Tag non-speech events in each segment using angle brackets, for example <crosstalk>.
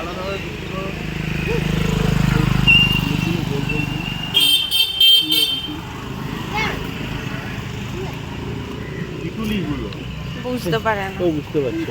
আলাদাভাবে বিক্রি করো। গোল গোল বুঝতে পারেন ও বুঝতে পারছ।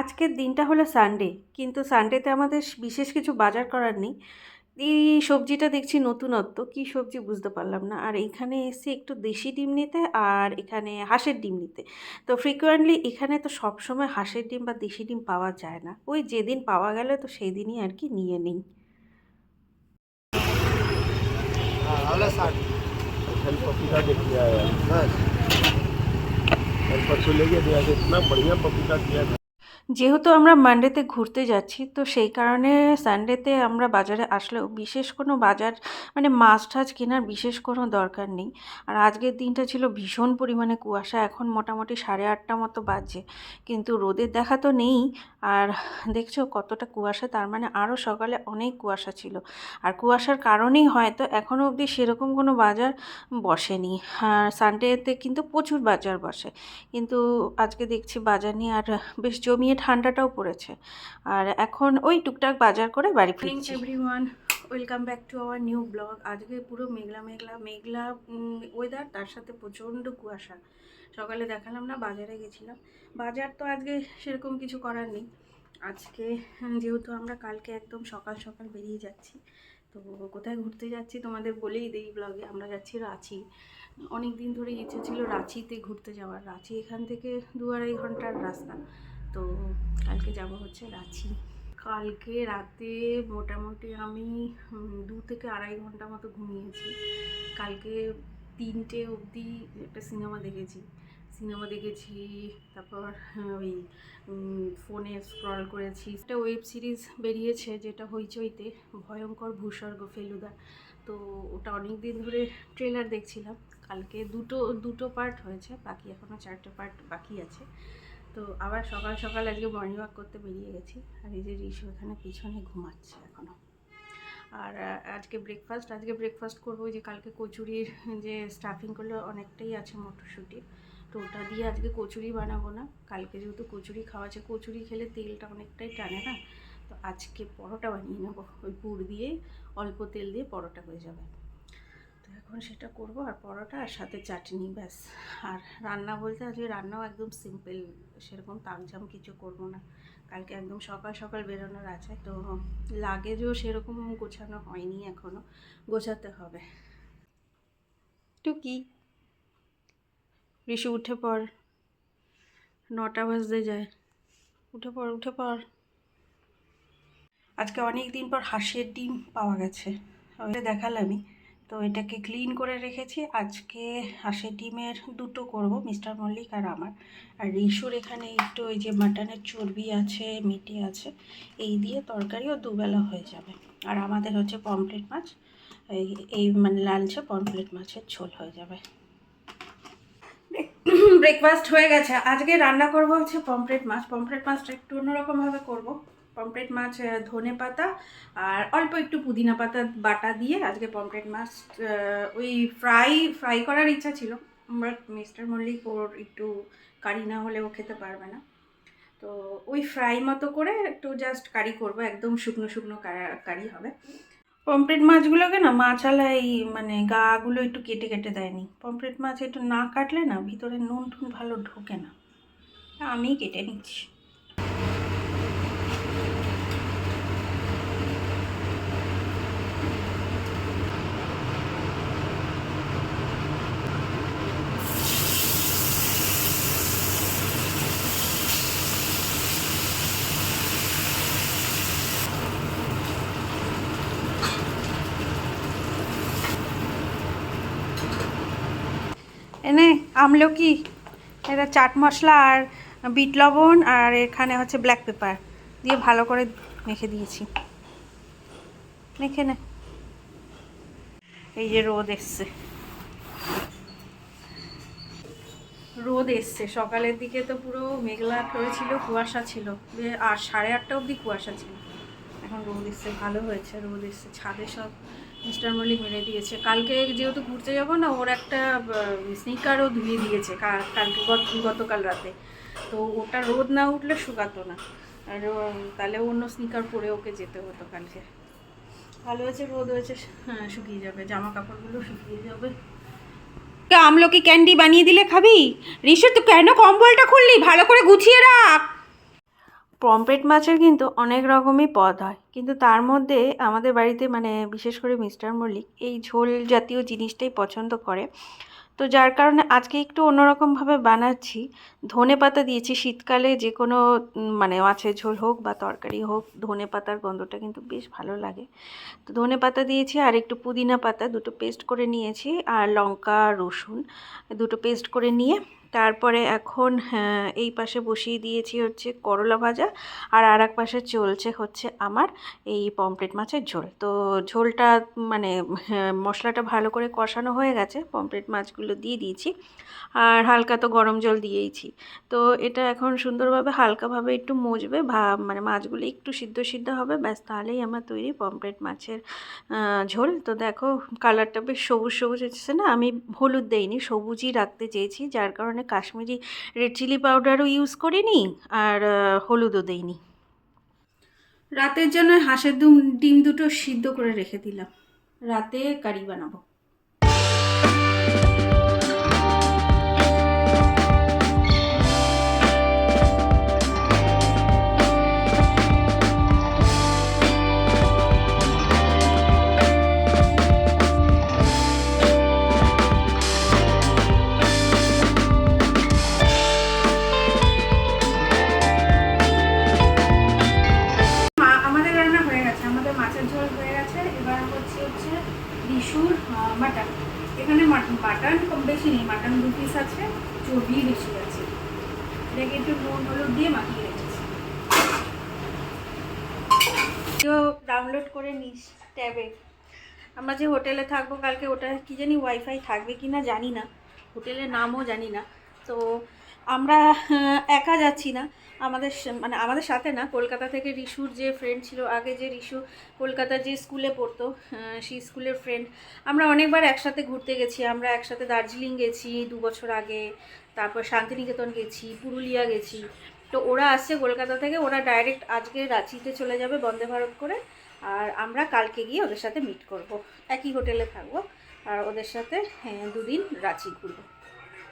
আজকের দিনটা হলো সানডে কিন্তু সানডেতে আমাদের বিশেষ কিছু বাজার করার নেই। এই সবজিটা দেখছি নতুনত্ব কি সবজি বুঝতে পারলাম না আর এখানে এসে একটু দেশি ডিম নিতে আর এখানে হাঁসের ডিম নিতে তো ফ্রিকুয়েন্টলি এখানে তো সবসময় হাঁসের ডিম বা দেশি ডিম পাওয়া যায় না ওই যেদিন পাওয়া গেলে তো সেই দিনই আর কি নিয়ে নিই कल पपीता देख लिया है बस कल परसों ले गया दिया इतना बढ़िया पपीता दिया था যেহেতু আমরা মানডেতে ঘুরতে যাচ্ছি, তো সেই কারণে সানডেতে আমরা বাজারে আসলেও বিশেষ কোনো বাজার মানে মাছ টাছ কেনার বিশেষ কোনো দরকার নেই। আর আজকের দিনটা ছিল ভীষণ পরিমাণে কুয়াশা, এখন মোটামুটি সাড়ে আটটা মতো বাজছে। কিন্তু রোদের দেখা তো নেই। আর দেখছ কতটা কুয়াশা, তার মানে আরও সকালে অনেক কুয়াশা ছিল। আর কুয়াশার কারণেই হয়তো এখনও অবধি সেরকম কোনো বাজার বসেনি। আর সানডেতে কিন্তু প্রচুর বাজার বসে। কিন্তু আজকে দেখছি বাজার নিয়ে আর বেশ জমিয়ে ঠান্ডাটাও পড়েছে। আর এখন ওই টুকটাক বাজার করে বাড়ি ফিরছি। Everyone welcome back to our new blog আজকে পুরো মেঘলা মেঘলা মেঘলা ওয়েদার তার সাথে প্রচণ্ড কুয়াশা। সকালে দেখালাম না বাজারে গেছিলাম। বাজার তো আজকে সেরকম কিছু করার নেই। আজকে যেহেতু আমরা কালকে একদম সকাল সকাল বেরিয়ে যাচ্ছি তো কোথায় ঘুরতে যাচ্ছি তোমাদের বলেই দিই ব্লগে আমরা যাচ্ছি রাঁচি। অনেক দিন ধরে ইচ্ছে ছিল রাঁচিতে ঘুরতে যাওয়ার। রাঁচি এখান থেকে দু আড়াই ঘণ্টার রাস্তা। তো কালকে যাব হচ্ছে রাঁচি। কালকে রাতে মোটামুটি আমি দু থেকে আড়াই ঘণ্টা মতো ঘুমিয়েছি। কালকে তিনটে অবধি একটা সিনেমা দেখেছি। সিনেমা দেখেছি, তারপর ওই ফোনে স্ক্রল করেছি। একটা ওয়েব সিরিজ বেরিয়েছে যেটা হইচইতে, ভয়ঙ্কর ভূস্বর্গ ফেলুদা। তো ওটা অনেক দিন ধরে ট্রেলার দেখছিলাম। কালকে দুটো দুটো পার্ট হয়েছে, বাকি এখনও চারটে পার্ট বাকি আছে। তো আবার সকাল সকাল আজকে মর্নিং ওয়াক করতে বেরিয়ে গেছি। আর এই যে ঋষু এখানে পিছনে ঘুমাচ্ছে এখনও আর আজকে ব্রেকফাস্ট আজকে ব্রেকফাস্ট করব যে কালকে কচুরির যে স্টাফিং করলে অনেকটাই আছে মটরশুঁটি। তো ওটা দিয়ে আজকে কচুরি বানাবো না। কালকে যেহেতু কচুরি খাওয়া আছে, কচুরি খেলে তেলটা অনেকটাই টানে না? তো আজকে পরোটা বানিয়ে নেব। ওই পুর দিয়ে অল্প তেল দিয়ে পরোটা হয়ে যাবে। তো এখন সেটা করব আর পরোটা আর সাথে চাটনি ব্যাস। আর রান্না বলতে আজকে রান্নাও একদম সিম্পল সেরকম তামঝাম কিছু করব না। কালকে একদম সকাল সকাল বেরোনোর আছে তো লাগেজও সেরকম গোছানো হয়নি এখনও গোছাতে হবে। টুকি ঋষু উঠে পর নটা বাজতে যায়। উঠে পর উঠে পর আজকে অনেক দিন পর হাঁসের ডিম পাওয়া গেছে। ওইটা দেখালামই। তো এটাকে ক্লিন করে রেখেছি। আজকে হাঁসের ডিমের দুটো করব মিস্টার মল্লিক আর আমার। আর রিসুর এখানে একটু ওই যে মাটনের চর্বি আছে, মিটি আছে, এই দিয়ে তরকারিও দুবেলা হয়ে যাবে। আর আমাদের হচ্ছে পমপ্লেট মাছ, এই মানে লালচে পমপ্লেট মাছের ঝোল হয়ে যাবে। <clears throat> ব্রেকফাস্ট হয়ে গেছে। আজকে রান্না করব হচ্ছে পমপ্লেট মাছ। পমপ্লেট মাছটা একটু অন্যরকমভাবে করব। পমপ্লেট মাছ ধনে পাতা আর অল্প একটু পুদিনা পাতা বাটা দিয়ে আজকে পমপ্লেট মাছ ওই ফ্রাই ফ্রাই করার ইচ্ছা ছিল বাট মিস্টার মল্লিক ওর একটু কারি না হলে ও খেতে পারবে না। তো ওই ফ্রাই মতো করে একটু জাস্ট কারি করব, একদম শুকনো শুকনো কারি হবে। পমপ্লেট মাছগুলোকে না মাছালা এই মানে গাগুলো একটু কেটে কেটে দেয়নি। পমপ্লেট মাছ একটু না কাটলে না ভিতরে নুন টুন ভালো ঢোকে না। আমি কেটে নিচ্ছি। আমলকি এটা চাট মশলা আর বিট লবণ আর এখানে হচ্ছে ব্ল্যাক পেপার দিয়ে ভালো করে মেখে দিয়েছি। মেখে নে। এই যে রোদ এসছে। রোদ এসছে। সকালের দিকে তো পুরো মেঘলা করেছিল, কুয়াশা ছিল। আর সাড়ে আটটা অবধি কুয়াশা ছিল। এখন রোদ এসছে, ভালো হয়েছে, রোদ এসছে। ছাদে সব মিস্টার মল্লিক মেরে দিয়েছে। কালকে যেহেতু ঘুরতে যাব না, ওর একটা স্নিকারও ধুয়ে দিয়েছে কালকে গত- গতকাল রাতে। তো ওটা রোদ না উঠলে শুকাতো না। আর তাহলে অন্য স্নিকার পরে ওকে যেতে হতো কালকে। ভালো হয়েছে, রোদ হয়েছে হ্যাঁ শুকিয়ে যাবে। জামা কাপড়গুলো শুকিয়ে যাবে। আমলকি ক্যান্ডি বানিয়ে দিলে খাবি? ঋষু, তুই কেন কম্বলটা খুললি? ভালো করে গুছিয়ে রাখ। পমপ্লেট মাছের কিন্তু অনেক রকমই পদ হয়। কিন্তু তার মধ্যে আমাদের বাড়িতে মানে বিশেষ করে মিস্টার মল্লিক এই ঝোল জাতীয় জিনিসটাই পছন্দ করে। তো যার কারণে আজকে একটু অন্যরকমভাবে বানাচ্ছি। ধনে পাতা দিয়েছি শীতকালে যে কোনো মানে মাছের ঝোল হোক বা তরকারি হোক, ধনে পাতার গন্ধটা কিন্তু বেশ ভালো লাগে। তো ধনে পাতা দিয়েছি আর একটু পুদিনা পাতা দুটো পেস্ট করে নিয়েছি। আর লঙ্কা, রসুন দুটো পেস্ট করে নিয়ে তারপরে এখন হ্যাঁ, এই পাশে বসিয়ে দিয়েছি হচ্ছে করলা ভাজা আর আর এক পাশে চলছে হচ্ছে আমার এই পমপ্লেট মাছের ঝোল। তো ঝোলটা মানে হ্যাঁ, মশলাটা ভালো করে কষানো হয়ে গেছে পমপ্লেট মাছগুলো দিয়ে দিয়েছি আর হালকা তো গরম জল দিয়েইছি। তো এটা এখন সুন্দরভাবে হালকাভাবে একটু মজবে ভা মানে মাছগুলো একটু সিদ্ধ সিদ্ধ হবে ব্যাস তাহলেই আমার তৈরি পমপ্লেট মাছের ঝোল। তো দেখো কালারটা বেশ সবুজ সবুজ এসেছে না আমি হলুদ দেইনি সবুজই রাখতে চেয়েছি যার কারণে কাশ্মীরি রেড চিলি পাউডারও ইউজ করিনি আর হলুদও দিইনি। রাতের জন্য হাঁসের ডিম দুটো সিদ্ধ করে রেখে দিলাম। রাতে কারি বানাবো। মাটন দু পিস আছে চর্বি বেশি আছে। এটাকে একটু নুন, হলুদ দিয়ে মাখিয়ে রেখেছি। ডাউনলোড করে নিস ট্যাবে। আমরা যে হোটেলে থাকব, কালকে ওটা কি জানি ওয়াইফাই থাকবে কি না জানি না। হোটেলের নামও জানি না। তো আমরা একা যাচ্ছি না। আমাদের মানে আমাদের সাথে না কলকাতা থেকে রিশুর যে ফ্রেন্ড ছিল আগে যে রিশু কলকাতা যে স্কুলে পড়তো সেই স্কুলের ফ্রেন্ড আমরা অনেকবার একসাথে ঘুরতে গেছি আমরা একসাথে দার্জিলিং গেছি দু বছর আগে তারপর শান্তিনিকেতন গেছি পুরুলিয়া গেছি। তো ওরা আসছে কলকাতা থেকে ওরা ডাইরেক্ট আজকে রাঁচিতে চলে যাবে বন্দে ভারত করে আর আমরা কালকে গিয়ে ওদের সাথে মিট করব। একই হোটেলে থাকব আর ওদের সাথে হ্যাঁ, দুদিন রাঁচি ঘুরবো।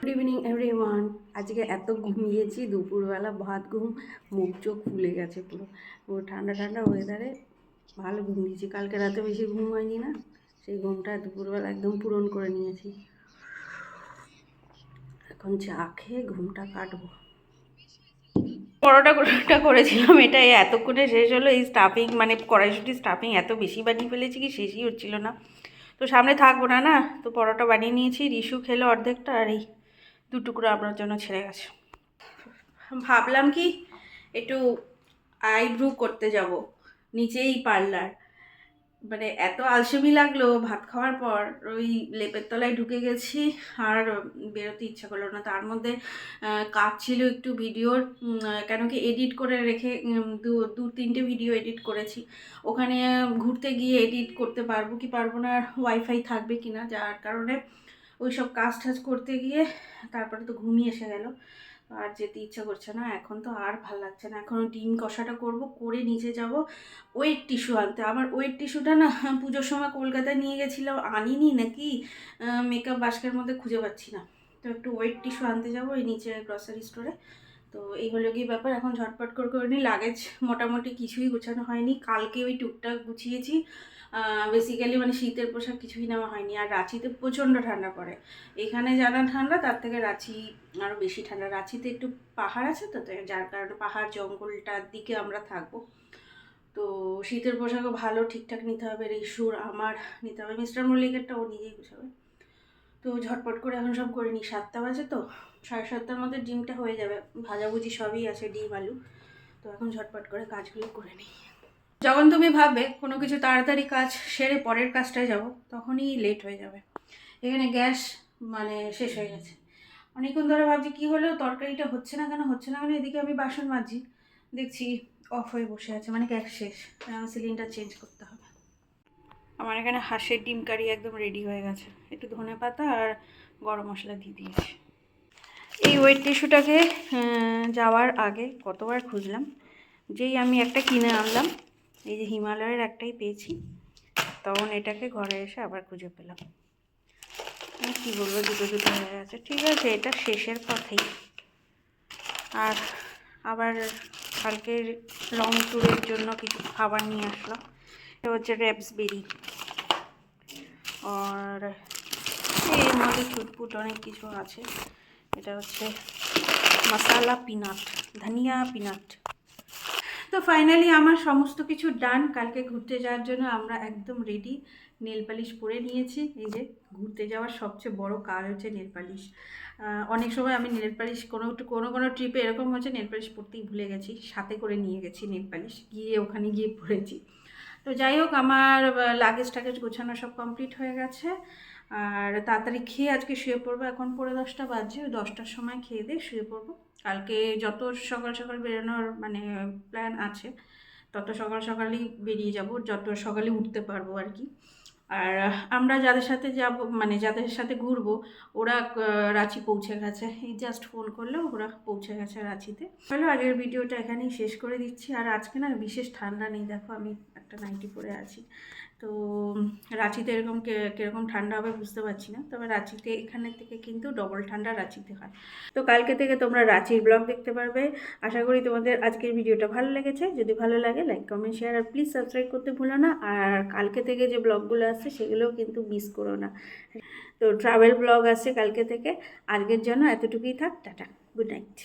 গুড ইভিনিং এভরিওয়ান আজকে এত ঘুমিয়েছি, দুপুরবেলা ভাত ঘুম, মুখ চোখ ফুলে গেছে পুরো। পুরো ঠান্ডা ঠান্ডা ওয়েদারে ভালো ঘুম দিয়েছি কালকে রাতে বেশি ঘুম হয়নি না, সেই ঘুমটা দুপুরবেলা একদম পূরণ করে নিয়েছি। এখন চা খেয়ে ঘুমটা কাটবো। পরোটা পরোটা করেছিলাম এটা এতক্ষণে শেষ হলো। এই স্টাফিং মানে কড়াইশুটি স্টাফিং এত বেশি বানিয়ে ফেলেছি কি শেষই হচ্ছিল না। তো সামনে থাকব না না? তো পরোটা বানিয়ে নিয়েছি রিশু খেলো অর্ধেকটা আর এই দু টুকরো আপনার জন্য ছেড়ে গেছে। ভাবলাম কি, একটু আইব্রু করতে যাব, নিচেই পার্লার। মানে এত আলসেমি লাগল ভাত খাওয়ার পর, ওই লেপের তলায় ঢুকে গেছি, আর বেরোতে ইচ্ছা করল না। তার মধ্যে কাজ ছিল একটু ভিডিওর কেন কি এডিট করে রেখে দু দু, তিনটে ভিডিও এডিট করেছি। ওখানে ঘুরতে গিয়ে এডিট করতে পারব কি পারব না, আর ওয়াইফাই থাকবে কি না যার কারণে ওই সব কাজ টাজ করতে গিয়ে তারপরে তো ঘুমিয়ে এসে গেল। আর যেতে ইচ্ছা করছে না, এখন তো আর ভালো লাগছে না। এখন ডিম কষাটা করব, করে নিচে যাব ওয়েট টিস্যু আনতে। আমার ওয়েট টিস্যুটা না, পুজোর সময় কলকাতায় নিয়ে গেছিলাম, আনিনি নাকি মেকআপ বাস্কের মধ্যে খুঁজে পাচ্ছি না। তো একটু ওয়েট টিস্যু আনতে যাব এই নিচে গ্রসারি স্টোরে তো এই হলো কি ব্যাপার, এখন ঝটপট করে করে নিই লাগেজ মোটামুটি কিছুই গোছানো হয়নি। কালকে ওই টুকটাক গুছিয়েছি। বেসিক্যালি মানে শীতের পোশাক কিছুই নেওয়া হয়নি। আর রাঁচিতে প্রচণ্ড ঠান্ডা পড়ে। এখানে জানা ঠান্ডা, তার থেকে রাঁচি আরও বেশি ঠান্ডা। রাঁচিতে একটু পাহাড় আছে তো যার কারণে পাহাড় জঙ্গলটার দিকে আমরা থাকব। তো শীতের পোশাকও ভালো, ঠিকঠাক নিতে হবে রিসুর আমার নিতে হবে। মিস্টার মল্লিকেরটা ও নিজেই গুছাবে। তো ঝটপট করে এখন সব করে নিই। সাতটা বাজে তো, সাড়ে সাতটার মধ্যে ডিমটা হয়ে যাবে। ভাজাভুজি সবই আছে, ডিম, আলু। তো এখন ঝটপট করে কাজগুলো করে নিই। যখন তুমি ভাববে কোনো কিছু তাড়াতাড়ি কাজ সেরে পরের কাজটায় যাব, তখনই লেট হয়ে যাবে। এখানে গ্যাস মানে শেষ হয়ে গেছে। অনেকক্ষণ ধরে ভাবছি, কী হলো তরকারিটা হচ্ছে না কেন, হচ্ছে না কেন, এদিকে আমি বাসন মাজছি। দেখছি অফ হয়ে বসে আছে মানে গ্যাস শেষ। সিলিন্ডার চেঞ্জ করতে হবে। আমার এখানে হাঁসের ডিম কারি একদম রেডি হয়ে গেছে। একটু ধনে পাতা আর গরম মশলা দিয়ে দিয়েছি। এই ওয়েট টিস্যুটাকে যাওয়ার আগে কতবার খুঁজলাম, যেই আমি একটা কিনে আনলাম এই যে হিমালয়ের একটাই পেয়েছি, তখন এটাকে ঘরে এসে আবার খুঁজে পেলাম। কী বলব, দুটো দুটো হয়ে গেছে। ঠিক আছে, এটা শেষের পথেই। আর আবার কালকের লং ট্যুরের জন্য কিছু খাবার নিয়ে আসলাম। এটা হচ্ছে র্যাপসবেরি আর এর মধ্যে ছুটপুট অনেক কিছু আছে। এটা হচ্ছে মশালা পিনাট ধনিয়া পিনাট তো ফাইনালি আমার সমস্ত কিছু ডান কালকে ঘুরতে যাওয়ার জন্য আমরা একদম রেডি নেল পালিশ পরে নিয়েছি। এই যে ঘুরতে যাওয়ার সবচেয়ে বড় কাজ হচ্ছে নেল পালিশ অনেক সময় আমি নেল পালিশ কোনো কোনো কোনো ট্রিপে এরকম হচ্ছে নেল পালিশ পরতেই ভুলে গেছি। সাথে করে নিয়ে গেছি নেল পালিশ গিয়ে ওখানে গিয়ে পরেছি। তো যাই হোক, আমার লাগেজ টাগেজ গোছানো সব কমপ্লিট হয়ে গেছে। আর তাড়াতাড়ি খেয়ে আজকে শুয়ে পড়ব। এখন পরে দশটা বাজছে। ওই দশটার সময় খেয়ে দিয়ে শুয়ে পড়ব। কালকে যত সকাল সকাল বেরোনোর মানে প্ল্যান আছে, তত সকাল সকালই বেরিয়ে যাব, যত সকালে উঠতে পারব আর কি। আর আমরা যাদের সাথে যাব মানে যাদের সাথে ঘুরবো, ওরা রাঁচি পৌঁছে গেছে। এই জাস্ট ফোন করলে ওরা পৌঁছে গেছে রাঁচিতে। চলো, আগের ভিডিওটা এখানেই শেষ করে দিচ্ছি। আর আজকে না, বিশেষ ঠান্ডা নেই। দেখো, আমি একটা নাইটি পরে আছি। তো, রাঁচিতে এরকম কীরকম ঠান্ডা হবে বুঝতে পারছি না। তবে রাঁচিতে এখানের থেকে কিন্তু ডবল ঠান্ডা রাঁচিতে হয়। তো কালকে থেকে তোমরা রাঁচির ব্লগ দেখতে পারবে। আশা করি তোমাদের আজকের ভিডিওটা ভালো লেগেছে। যদি ভালো লাগে লাইক কমেন্ট শেয়ার আর প্লিজ সাবস্ক্রাইব করতে ভুলো না। আর কালকে থেকে যে ব্লগগুলো আসছে, সেগুলোও কিন্তু মিস করো না। তো ট্রাভেল ব্লগ আসছে কালকে থেকে। আজকের জন্য এতটুকুই থাক। টাটা। Good night